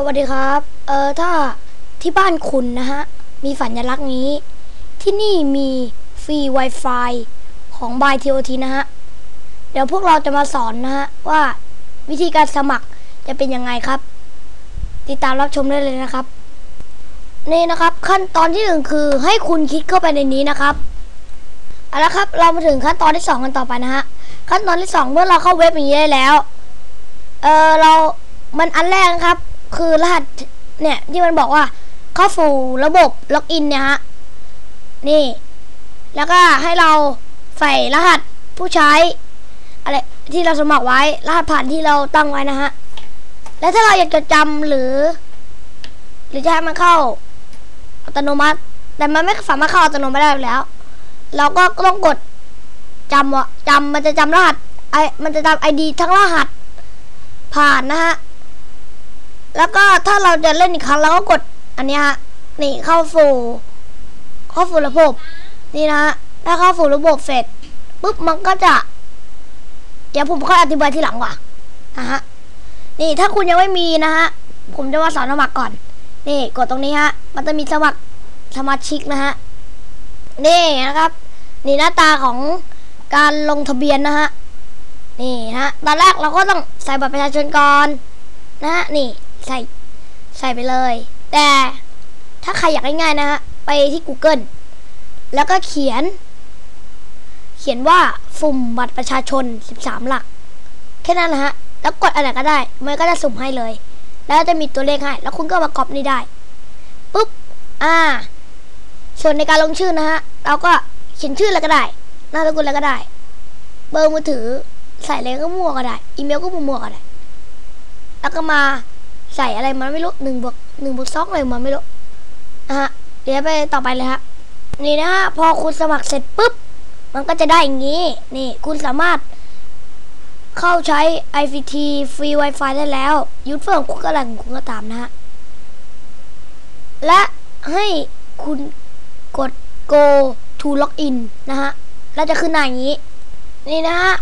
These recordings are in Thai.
สวัสดีครับ เออถ้าที่บ้านคุณนะฮะ มีสัญลักษณ์นี้ ที่นี่มีฟรี Wi-Fi ของบายทีโอทีนะฮะ เดี๋ยวพวกเราจะมาสอนนะฮะ ว่าวิธีการสมัครจะเป็นยังไงครับ ติดตามรับชมได้เลยนะครับ นี่นะครับขั้นตอนที่หนึ่งคือให้คุณคลิกเข้าไปในนี้นะครับเอาละครับ เรามาถึงขั้นตอนที่สองกันต่อไปนะฮะ ขั้นตอนที่สองเมื่อเราเข้าเว็บอย่างนี้ได้แล้ว เออเรา มันอันแรกนะครับ คือรหัสเนี่ยที่มันบอกว่าเข้าสู่ระบบล็อกอินเนี่ยฮะนี่ แล้วก็ให้เราใส่รหัสผู้ใช้อะไรที่เราสมัครไว้รหัสผ่านที่เราตั้งไว้นะฮะแล้วถ้าเราอยากจะจำหรือ หรือจะให้มันเข้าอัตโนมัติ แต่มันไม่สามารถเข้าอัตโนมัติได้แล้ว เราก็ต้องกดจำว่าจำมันจะจำรหัสไอมันจะจำไอดีทั้งรหัสผ่านนะฮะ แล้วก็ถ้าเราจะเล่นอีกครั้งเราก็กดอันนี้ฮะนี่เข้าสู่เข้าสู่ระบบ นี่นะฮะถ้าเข้าสู่ระบบเสร็จปุ๊บมันก็จะ เดี๋ยวผมค่อยอธิบายทีหลังว่ะนะฮะนี่ถ้าคุณยังไม่มีนะฮะผมจะมาสอนสมัครก่อน นี่กดตรงนี้ฮะ มันจะมีสมัครสมาชิกนะฮะนี่นะครับ นี่หน้าตาของการลงทะเบียนนะฮะนี่ฮะตอนแรกเราก็ต้องใส่บัตรประชาชนก่อนนะฮะนี่ ใส่ ใส่ไปเลย แต่ถ้าใครอยากง่ายๆนะฮะ ไปที่ Google แล้วก็เขียน เขียนว่าฝุ่มบัตรประชาชน 13 หลัก แค่นั้นนะฮะ แล้วกดอะไรก็ได้ มันก็จะสุ่มให้เลย แล้วจะมีตัวเลขให้ แล้วคุณก็มากรอบนี้ได้ ปุ๊บ อ่า ส่วนในการลงชื่อนะฮะ เราก็เขียนชื่ออะไรก็ได้ นามสกุลอะไรก็ได้ เบอร์มือถือ ใส่อะไรก็มั่วก็ได้ อีเมลก็มั่วก็ได้ แล้วก็มา ใส่อะไรมันไม่รู้หนึ่งบวกหนึ่งบวกสองอะไรมันไม่รู้นะฮะเดี๋ยวไปต่อไปเลยฮะนี่นะฮะพอคุณสมัครเสร็จปุ๊บ มันก็จะได้อย่างนี้ นี่คุณสามารถเข้าใช้ ICT ฟรี Wi-Fi ได้แล้ว ยูทเฟิร์มคุณก็อะไรของคุณก็ตามนะฮะ และให้คุณกด go to login นะฮะ แล้วจะขึ้นหน้าอย่างนี้ นี่นะฮะ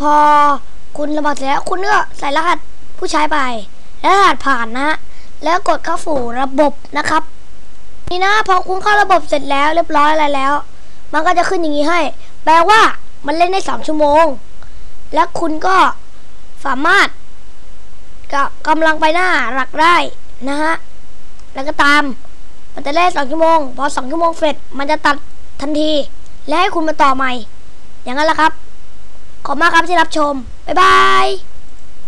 พอคุณสมัครเสร็จแล้ว คุณก็ใส่รหัสผู้ใช้ไป และรหัสผ่านนะฮะแล้วกดเข้าสู่ระบบนะครับ นี่นะพอคุณเข้าระบบเสร็จแล้วเรียบร้อยอะไรแล้ว มันก็จะขึ้นอย่างนี้ให้ แปลว่ามันเล่นได้สองชั่วโมง และคุณก็สามารถกับกำลังไปหน้าหลักได้นะฮะแล้วก็ตาม มันจะเล่นสองชั่วโมง พอสองชั่วโมงเสร็จมันจะตัดทันที และให้คุณมาต่อใหม่ อย่างนั้นแหละครับ ขอบมากครับที่รับชม บ๊ายบาย